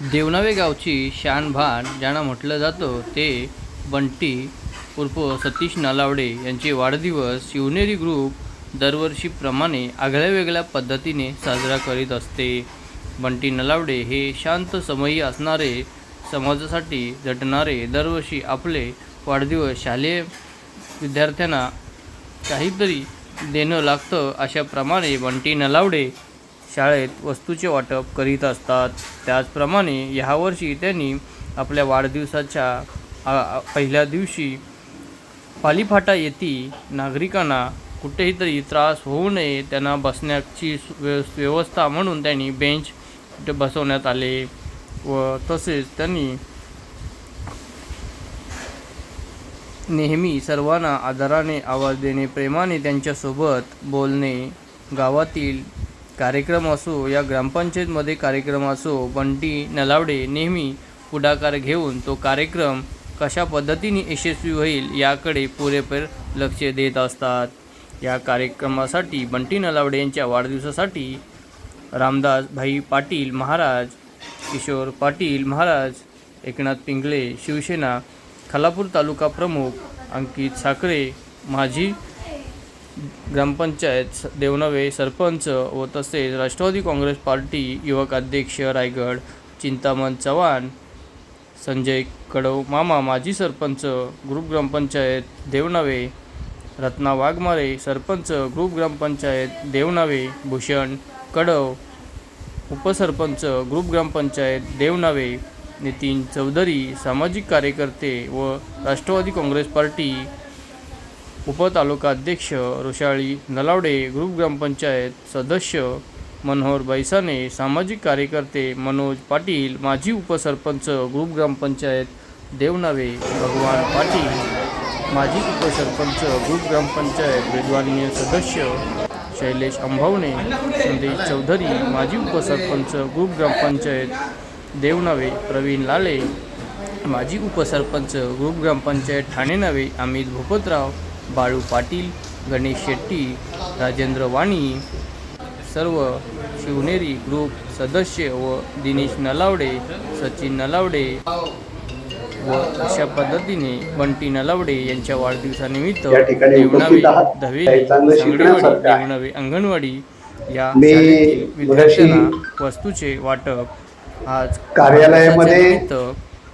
देवनावे गावची शानभान ज्यांना म्हटलं जातं ते बंटी उर्फ सतीश नालावडे यांचे वाढदिवस शिवनेरी ग्रुप दरवर्षीप्रमाणे आगळ्या वेगळ्या पद्धतीने साजरा करीत असते. बंटी नलावडे हे शांत समयी असणारे समाजासाठी झटणारे दरवर्षी आपले वाढदिवस शालेय विद्यार्थ्यांना काहीतरी देणं लागतं अशाप्रमाणे बंटी नलावडे शाळेत वस्तूचे वाटप करीत असतात. त्याचप्रमाणे ह्यावर्षी त्यांनी आपल्या वाढदिवसाच्या पहिल्या दिवशी पालीफाटा येथे नागरिकांना कुठेही तरी त्रास होऊ नये त्यांना बसण्याची व्यवस्था म्हणून त्यांनी बेंच बसवण्यात आले व तसेच त्यांनी नेहमी सर्वांना आदराने आवाज देणे प्रेमाने त्यांच्यासोबत बोलणे गावातील कार्यक्रम असो या ग्रामपंचायतमध्ये कार्यक्रम असो बंटी नलावडे नेहमी पुढाकार घेऊन तो कार्यक्रम कशा पद्धतीने यशस्वी होईल याकडे पुरेपूर लक्ष देत असतात. या कार्यक्रमासाठी बंटी नलावडे यांच्या वाढदिवसासाठी रामदास भाई पाटील महाराज किशोर पाटील महाराज एकनाथ पिंगळे शिवसेना खालापूर तालुका प्रमुख अंकित साखरे माजी ग्रामपंचायत स- देवनवे सरपंच व तसेच राष्ट्रवादी काँग्रेस पार्टी युवक अध्यक्ष रायगड चिंतामण चव्हाण संजय कडव मामा माजी sarpanch group gram panchayat Devnave Ratna Waghmare sarpanch group gram panchayat Devnave Bhushan Kadav upsarpanch group gram panchayat Devnave Nitin Chaudhari सामाजिक कार्यकर्ते व राष्ट्रवादी काँग्रेस पार्टी उपतालुकाध्यक्ष रोशाळी नलावडे ग्रुप ग्रामपंचायत सदस्य मनोहर बैसाने सामाजिक कार्यकर्ते मनोज पाटील माजी उपसरपंच ग्रुप ग्रामपंचायत देवनावे भगवान पाटील माजी उपसरपंच ग्रुप ग्रामपंचायत विद्वानीय सदस्य शैलेश अंभावणे संदेश चौधरी माजी उपसरपंच ग्रुप ग्रामपंचायत देवनावे प्रवीण लाले माजी उपसरपंच ग्रुप ग्रामपंचायत ठाणे नवे अमित भूपतराव बाळू पाटील गणेश शेट्टी राजेंद्र वाणी सर्व शिवनेरी ग्रुप सदस्य व दिनेश नलावडे सचिन नलावडे व अशा पद्धतीने बंटी नलावडे यांच्या वाढदिवसानिमित्त देवनावे. धवेली सांगडेवाडी. देवनावे अंगणवाडी या विद्यार्थ्यांना वस्तूचे वाटप आज कार्यालयामध्ये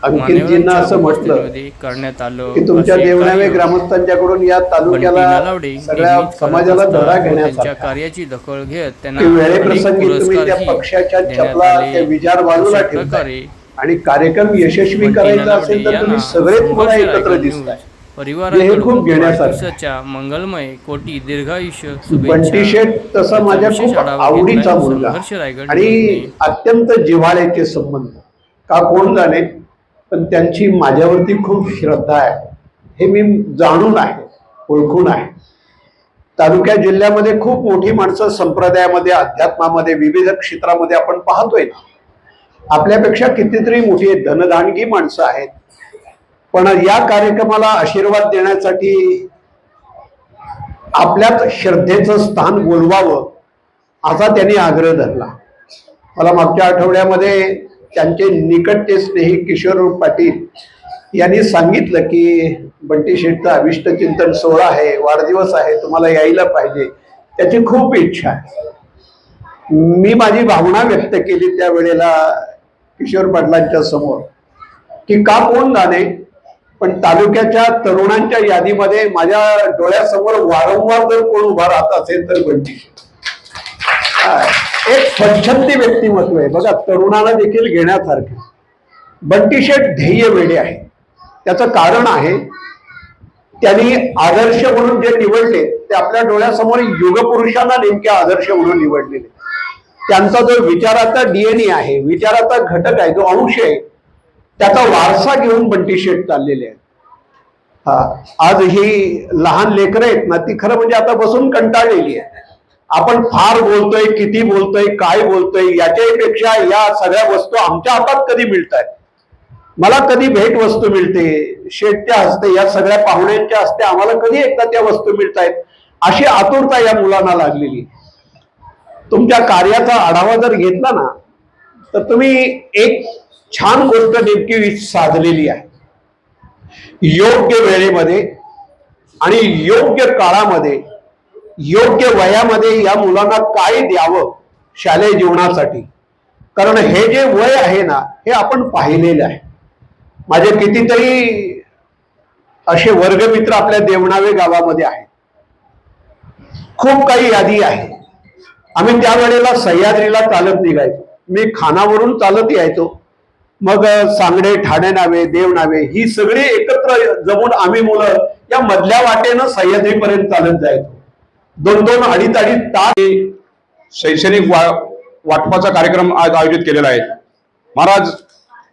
अंकितजींना असं म्हटलं करण्यात आलं की तुमच्या देवनावे ग्रामस्थांच्याकडून या तालुक्याला सगळ्या समाजाला धडा घेण्याचा कार्याची दखल घेत त्यांना वेळेप्रसंगी तुम्ही त्या पक्षाच्या चपला. त्या विचार बाजूला ठेवताय आणि कार्यक्रम यशस्वी करायचा असेल तर तुम्ही मला संघर्ष एकत्र दिसताय. वाढदिवसाच्या मंगलमय कोटी दीर्घायुष्य बंटी शेठ तसा माझ्या खूप आवडीचा. मुलगा आणि. अत्यंत जिव्हाळ्याचे संबंध का कोण जाणे पण त्यांची माझ्यावरती खूप श्रद्धा आहे. हे मी जाणून आहे ओळखून आहे. तालुक्या जिल्ह्यामध्ये खूप मोठी माणसं संप्रदायामध्ये अध्यात्मामध्ये विविध क्षेत्रामध्ये आपण पाहतोय ना. आपल्यापेक्षा कितीतरी मोठी धनदानगी माणसं आहेत. पण या कार्यक्रमाला आशीर्वाद देण्यासाठी आपल्यात श्रद्धेचं स्थान बोलवावं असा त्यांनी आग्रह धरला. मला मागच्या आठवड्यामध्ये त्यांचे निकटचे स्नेही किशोर पाटील यांनी सांगितलं की बंटी शेठचा अविष्ट चिंतन सोहळा आहे वाढदिवस आहे तुम्हाला यायला पाहिजे. त्याची खूप इच्छा आहे. मी माझी भावना व्यक्त केली त्यावेळेला किशोर पाटलांच्या समोर की का कोण जाणे पण तालुक्याच्या तरुणांच्या यादीमध्ये माझ्या डोळ्यासमोर वारंवार जर कोण उभा राहत असेल तर बंटी शेठ. एक स्वच्छंदी व्यक्तिमत्व आहे. बघा तरुणाला देखील घेण्यासारखे. बंटीशेठ ध्येय वेळे आहे. त्याचं कारण आहे त्यांनी आदर्श म्हणून जे निवडले ते आपल्या डोळ्यासमोर युगपुरुषांना नेमके आदर्श म्हणून निवडलेले. त्यांचा जो विचाराचा डीएनए आहे विचाराचा घटक आहे जो अंश आहे त्याचा वारसा घेऊन बंटीशेठ चाललेले आहेत. हा आज ही लहान लेकरं आहेत ना ती खरं म्हणजे आता बसून कंटाळलेली आहे. आपण फार बोलतोय किती बोलतोय काय बोलतोय याच्यापेक्षा या सगळ्या वस्तू आमच्या हातात कधी मिळत आहेत मला कधी भेट वस्तू मिळते शेटच्या हस्ते या सगळ्या पाहुण्यांच्या हस्ते आम्हाला कधी एकदा त्या वस्तू मिळत आहेत अशी आतुरता या मुलांना लागलेली. आहे. तुमच्या कार्याचा आढावा जर घेतला ना तर तुम्ही एक छान गोष्ट नेमकी साधलेली आहे. योग्य वेळेमध्ये आणि योग्य काळामध्ये योग्य वयामध्ये या मुलांना काय द्यावं शालेय जीवनासाठी? कारण हे जे वय आहे ना हे आपण पाहिलेलं आहे. माझे कितीतरी असे वर्गमित्र आपल्या देवणावे गावामध्ये आहेत. खूप काही यादी आहे. आम्ही त्यावेळेला सह्याद्रीला चालत निघायचो. मी खानावरून चालत यायचो. मग सांगडे ठाणे नावे देवनावे ही सगळी एकत्र जमून आम्ही मुलं या मधल्या वाटेनं सह्याद्रीपर्यंत चालत जायचो. दोन दोन अडीच अडीच तास शैक्षणिक वा वाटपाचा कार्यक्रम आज आयोजित केलेला आहे महाराज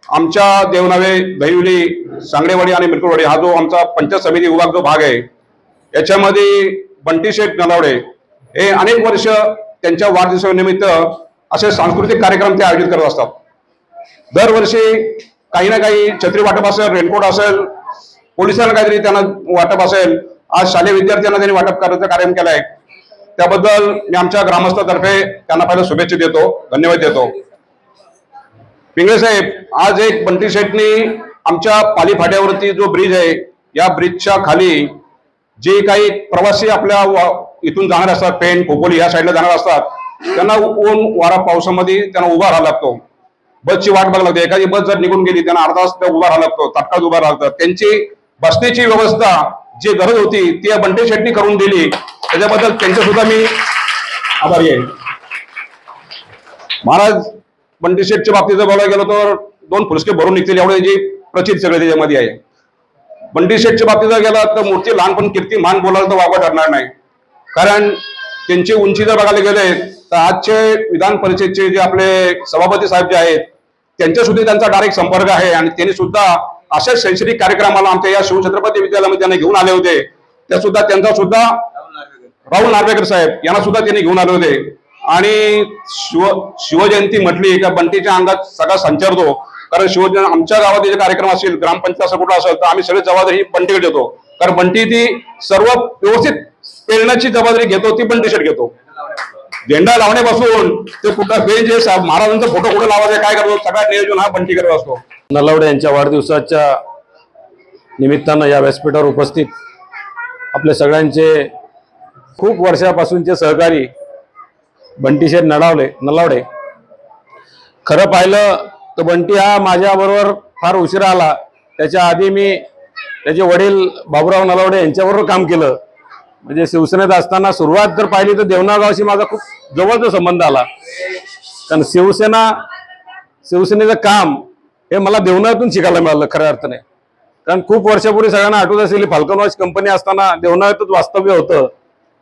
आमच्या देवनावे दहिवली सांगडेवाडी आणि मिरकुरवाडी हा जो आमचा पंचायत समिती विभाग जो भाग आहे याच्यामध्ये बंटी शेठ नलावडे हे अनेक वर्ष त्यांच्या वाढदिवसानिमित्त असे सांस्कृतिक कार्यक्रम ते आयोजित करत असतात दरवर्षी काही ना काही छत्री वाटप असेल रेनकोट असेल पोलिसांना काहीतरी त्यांना वाटप असेल आज शालेय विद्यार्थ्यांना त्यांनी वाटप करायचा कार्यक्रम आहे त्याबद्दल मी आमच्या ग्रामस्थातर्फे त्यांना पहिला शुभेच्छा देतो. धन्यवाद देतो. पिंगळे साहेब आज एक बंटी शेटनी आमच्या पाली फाट्यावरती जो ब्रिज आहे या ब्रिजच्या खाली जे काही प्रवासी आपल्या इथून जाणार असतात पेन खोपोली या साईडला जाणार असतात त्यांना ऊन वारा पावसामध्ये त्यांना उभा राहावं लागतो. बसची वाट बघायला लागते. एखादी बस जर निघून गेली त्यांना अर्धा तास उभा राहावा लागतो तात्काळ उभा राहतात त्यांची बसण्याची व्यवस्था जी गरज होती ती या बंटी शेट्टी करून दिली. त्याच्याबद्दल त्यांच्या सुद्धा मी आभारी आहे. महाराज बंटे शेटच्या बाबतीत जर बोलायला गेलो तर दोन फुलस्के भरून निघतील एवढे जे प्रचित सगळे त्याच्यामध्ये आहे. बंटी शेटच्या बाबतीत जर गेला तर मूर्ती लहानपण कीर्ती मान बोलायला तर वागवा ठरणार नाही. कारण त्यांची उंची जर बघायला गेले तर आजचे विधान परिषदचे जे आपले सभापती साहेब जे आहेत त्यांच्या सुद्धा त्यांचा डायरेक्ट संपर्क आहे आणि त्यांनी सुद्धा अशा शैक्षणिक कार्यक्रमाला आमच्या या शिवछत्रपती विद्यालयामध्ये त्यांना घेऊन आले होते. त्या सुद्धा त्यांचा सुद्धा राहुल नार्वेकर साहेब यांना सुद्धा त्यांनी घेऊन आले होते. आणि शिव शिवजयंती म्हटली का बंटीच्या अंगात सगळा संचारतो. कारण शिवजयंती आमच्या गावात जे कार्यक्रम असेल ग्रामपंचायत असं कुठं असेल तर आम्ही सगळी जबाबदारी बंटीकडे देतो. कारण बंटी ती सर्व व्यवस्थित पेरण्याची जबाबदारी घेतो ती बंटी शेट घेतो. झेंडा लावण्यापासून ते कुठं बेंच साहेब, महाराजांचा फोटो कुठं लावायचा काय करतो सगळा नियोजन हा बंटी करत असतो. नलावडे यांच्या वाढदिवसाच्या निमित्तानं या व्यासपीठावर उपस्थित आपले सगळ्यांचे खूप वर्षापासूनचे सहकारी बंटीशेठ नडावले नलावडे. खरं पाहिलं तर बंटी हा माझ्याबरोबर फार उशिरा आला. त्याच्या आधी मी त्याचे वडील बाबूराव नलावडे यांच्याबरोबर काम केलं. म्हणजे शिवसेनेत असताना सुरुवात जर पाहिली तर देवनागावशी माझा खूप जवळचा संबंध आला. कारण शिवसेना शिवसेनेचं काम हे मला देवनातून शिकायला मिळालं खऱ्या अर्थाने. कारण खूप वर्षापूर्वी सगळ्यांना आठवत असेल फाल्कनवाच कंपनी असताना देवनातच वास्तव्य होतं.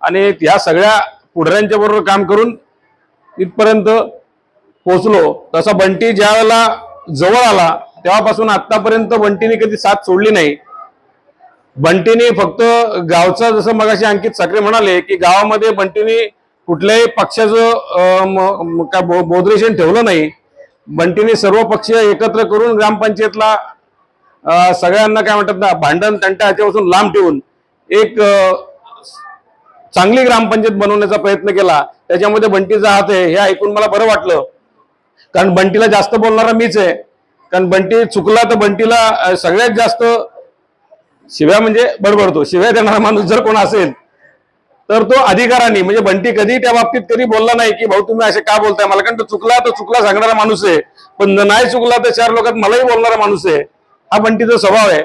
आणि ह्या सगळ्या पुढऱ्यांच्या बरोबर काम करून इथपर्यंत पोचलो तसा बंटी ज्या वेळेला जवळ आला तेव्हापासून आतापर्यंत बंटीने कधी साथ सोडली नाही. बंटीने फक्त गावचा जसं मगाशी अंकित साखरे म्हणाले की गावामध्ये बंटीने कुठल्याही पक्षाचं काय बो- बोधरेशन ठेवलं नाही. बंटीने सर्व पक्ष एकत्र करून ग्रामपंचायतला सगळ्यांना काय म्हणतात ना भांडण तंटा याच्यापासून लांब ठेवून एक चांगली ग्रामपंचायत बनवण्याचा प्रयत्न केला. त्याच्यामध्ये बंटीचा हात आहे हे ऐकून मला बरं वाटलं. कारण बंटीला जास्त बोलणारा मीच आहे. कारण बंटी चुकला तर बंटीला सगळ्यात जास्त शिव्या म्हणजे बडबडतो. शिव्या देणारा माणूस जर कोण असेल तर तो अधिकाराने म्हणजे बंटी कधी त्या बाबतीत कधी बोलला नाही की भाऊ तुम्ही असे का बोलताय? मला कारण तो चुकला तो चुकला सांगणारा माणूस आहे पण नाही चुकला तर चार लोकात मलाही बोलणारा माणूस आहे. हा बंटीचा स्वभाव आहे.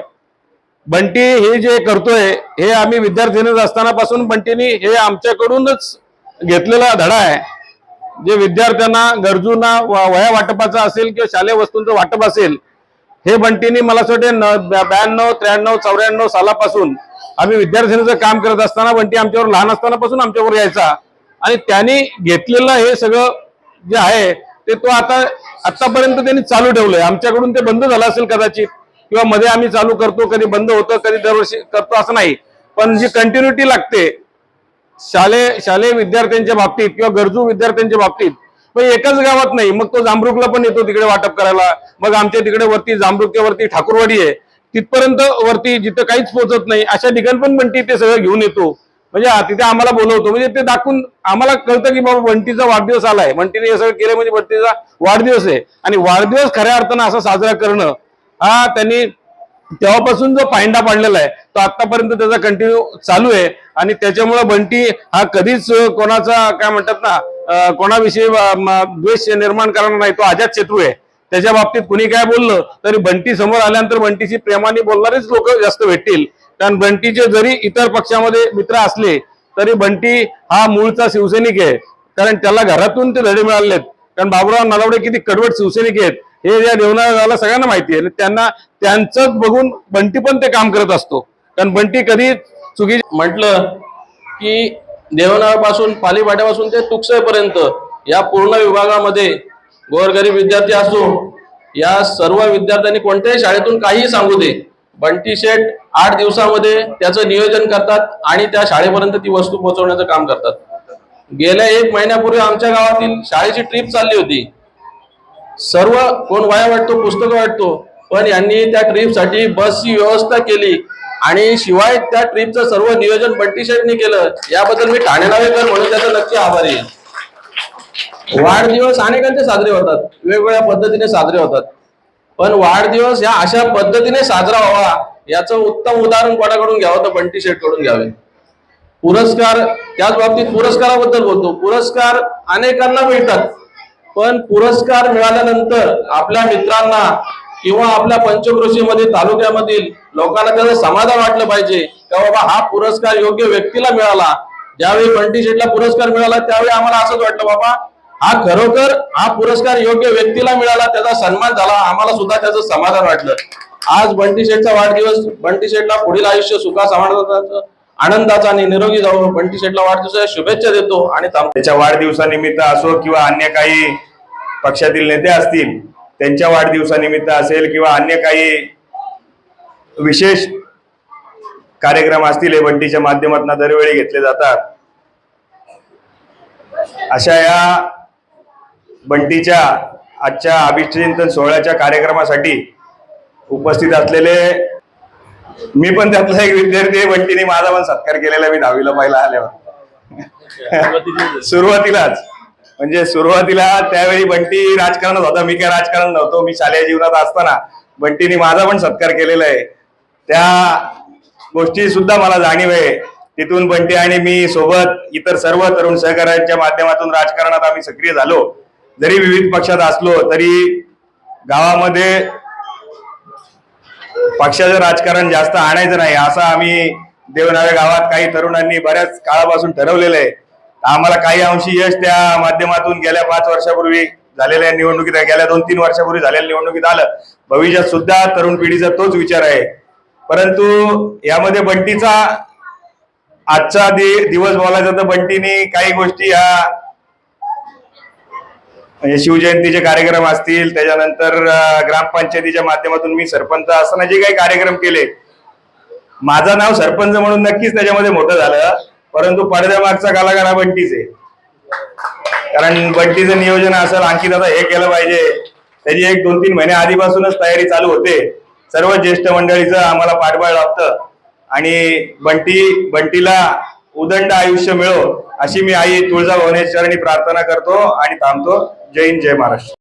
बंटी हे जे करतोय हे आम्ही विद्यार्थीनच असतानापासून बंटीनी हे आमच्याकडूनच घेतलेला धडा आहे. जे विद्यार्थ्यांना गरजूंना वया वाटपाचा असेल किंवा शालेय वस्तूंचं वाटप असेल हे बंटीनी मला असं वाटते न- ब्याण्णव त्र्याण्णव चौऱ्याण्णव सालापासून आम्ही विद्यार्थ्यांचं काम करत असताना बंटी आमच्यावर लहान असतानापासून आमच्यावर यायचा. आणि त्यांनी घेतलेलं हे सगळं जे आहे ते तो आता आतापर्यंत त्यांनी चालू ठेवलंय. आमच्याकडून ते बंद झालं असेल कदाचित किंवा मध्ये आम्ही चालू करतो कधी बंद होतं कधी दरवर्षी करतो असं नाही. पण जी कंटिन्युटी लागते शालेय शालेय विद्यार्थ्यांच्या बाबतीत किंवा गरजू विद्यार्थ्यांच्या बाबतीत पण एकाच गावात नाही. मग तो जांभरुकला पण येतो तिकडे वाटप करायला. मग आमच्या तिकडे वरती जांभरुकच्या वरती ठाकूरवाडी आहे. तिथपर्यंत वरती जिथं काहीच पोहोचत नाही अशा ठिकाण पण बंटी ते सगळं घेऊन येतो. म्हणजे तिथे आम्हाला बोलवतो. म्हणजे ते दाखवून आम्हाला कळतं की बाबा बंटीचा वाढदिवस आलाय. बंटीने हे सगळं केलं म्हणजे बंटीचा वाढदिवस आहे. आणि वाढदिवस खऱ्या अर्थानं असा साजरा करणं हा त्यांनी तेव्हापासून जो पायंडा पाडलेला आहे तो आतापर्यंत त्याचा कंटिन्यू चालू आहे. आणि त्याच्यामुळे बंटी हा कधीच कोणाचा काय म्हणतात ना कोणाविषयी द्वेष निर्माण करणार नाही तो अजात शत्रू आहे. त्याच्या बाबतीत कुणी काय बोललं तरी बंटी समोर आल्यानंतर बंटीशी प्रेमाने बोलणारेच लोक जास्त भेटतील. कारण बंटीचे जरी इतर पक्षामध्ये मित्र असले तरी बंटी हा मूळचा शिवसैनिक आहे. कारण त्याला घरातून ते धडे मिळाले आहेत कारण बाबुराव नलावडे किती कडवट शिवसैनिक आहेत. हे या देवनाला सगळ्यांना माहिती आहे. आणि त्यांना त्यांचंच बघून बंटी पण ते काम करत असतो. कारण बंटी कधी चुकी म्हटलं की देवनाळपासून पालीपाट्यापासून ते तुकसेपर्यंत या पूर्ण विभागामध्ये गोरगरीब विद्यार्थी असो या सर्व विद्यार्थ्यांनी कोणत्याही शाळेतून काहीही सांगू दे बंटी शेट आठ दिवसामध्ये त्याचं नियोजन करतात आणि त्या शाळेपर्यंत ती वस्तू पोहोचवण्याचं काम करतात. गेल्या एक महिन्यापूर्वी आमच्या गावातील शाळेची ट्रिप चालली होती. सर्व कोण वाया वाटतो पुस्तकं वाटतो पण यांनी त्या ट्रिपसाठी बसची व्यवस्था केली. आणि शिवाय त्या ट्रिपचं सर्व नियोजन बंटी साहेबनी केलं याबद्दल मी ठाणे नावेकर म्हणून त्याचा नक्की आभारी आहे. वाढदिवस अनेकांचे साजरे होतात वेगवेगळ्या पद्धतीने साजरे होतात. पण वाढदिवस या अशा पद्धतीने साजरा व्हावा याचं उत्तम उदाहरण कोणाकडून घ्यावं तर बंटी शेटकडून घ्यावे. पुरस्कार त्याच बाबतीत पुरस्काराबद्दल बोलतो. पुरस्कार अनेकांना मिळतात पण पुरस्कार मिळाल्यानंतर आपल्या मित्रांना किंवा आपल्या पंचकृषीमध्ये तालुक्यामधील लोकांना त्याचं समाधान वाटलं पाहिजे का बाबा हा पुरस्कार योग्य व्यक्तीला मिळाला ज्यावेळी बंटी शेटला पुरस्कार मिळाला त्यावेळी आम्हाला असंच वाटलं बाबा हा खरोखर हा पुरस्कार योग्य व्यक्तीला मिळाला त्याचा सन्मान झाला आम्हाला सुद्धा त्याचं समाधान वाटलं. आज बंटी शेठचा वाढदिवस बंटी शेठला पुढील आयुष्य सुखा समाधानाचं आनंदाचा आणि निरोगी जाऊ बंटी शेठला वाढदिवसाच्या शुभेच्छा देतो आणि त्याच्या वाढदिवसानिमित्त असो किंवा अन्य काही पक्षातील नेते असतील त्यांच्या वाढदिवसानिमित्त असेल किंवा अन्य काही विशेष कार्यक्रम असतील हे बंटीच्या माध्यमातून दरवेळी घेतले जातात. अशा या बंटीच्या आजच्या अभिचिंतन सोहळ्याच्या कार्यक्रमासाठी उपस्थित असलेले मी पण त्यातला एक विद्यार्थी आहे बंटीने माझा पण सत्कार केलेला मी दहावीला पहिला आल्यावर. सुरुवातीलाच. म्हणजे सुरुवातीला त्यावेळी बंटी राजकारणात होता मी काय राजकारण नव्हतो मी शालेय जीवनात असताना बंटीने माझा पण सत्कार केलेला आहे. त्या गोष्टी सुद्धा मला जाणीव आहे. तिथून बंटी आणि मी सोबत इतर सर्व तरुण सहकार्यांच्या माध्यमातून राजकारणात आम्ही सक्रिय झालो. जरी विविध पक्षात असलो तरी गावामध्ये पक्षाचं राजकारण जास्त आणायचं नाही असं आम्ही देवनावे गावात काही तरुणांनी बऱ्याच काळापासून ठरवलेलं आहे. आम्हाला काही अंशी यश त्या माध्यमातून गेल्या पाच वर्षापूर्वी झालेल्या निवडणुकीत गेल्या दोन तीन वर्षापूर्वी झालेल्या निवडणुकीत आलं. भविष्यात सुद्धा तरुण पिढीचा तोच विचार आहे. परंतु यामध्ये बंटीचा आजचा दि- दिवस बोलायचा तर बंटीने काही गोष्टी ह्या म्हणजे शिवजयंतीचे कार्यक्रम असतील त्याच्यानंतर ग्रामपंचायतीच्या माध्यमातून मी सरपंच असताना जे काही कार्यक्रम केले माझं नाव सरपंच म्हणून नक्कीच त्याच्यामध्ये मोठं झालं. परंतु पडद्यामागचा कलाकार हा बंटीच. आहे कारण बंटीचं नियोजन असेल आणखी आता हे केलं पाहिजे. त्याची एक दोन तीन महिने आधीपासूनच तयारी चालू होते. सर्व ज्येष्ठ मंडळीचं आम्हाला पाठबळ लाभतं. आणि बंटी बंटीला उदंड आयुष्य मिळो अशी मी आई तुळजा भुवनेश्वरांनी प्रार्थना करतो आणि थांबतो. जय हिंद जय महाराष्ट्र.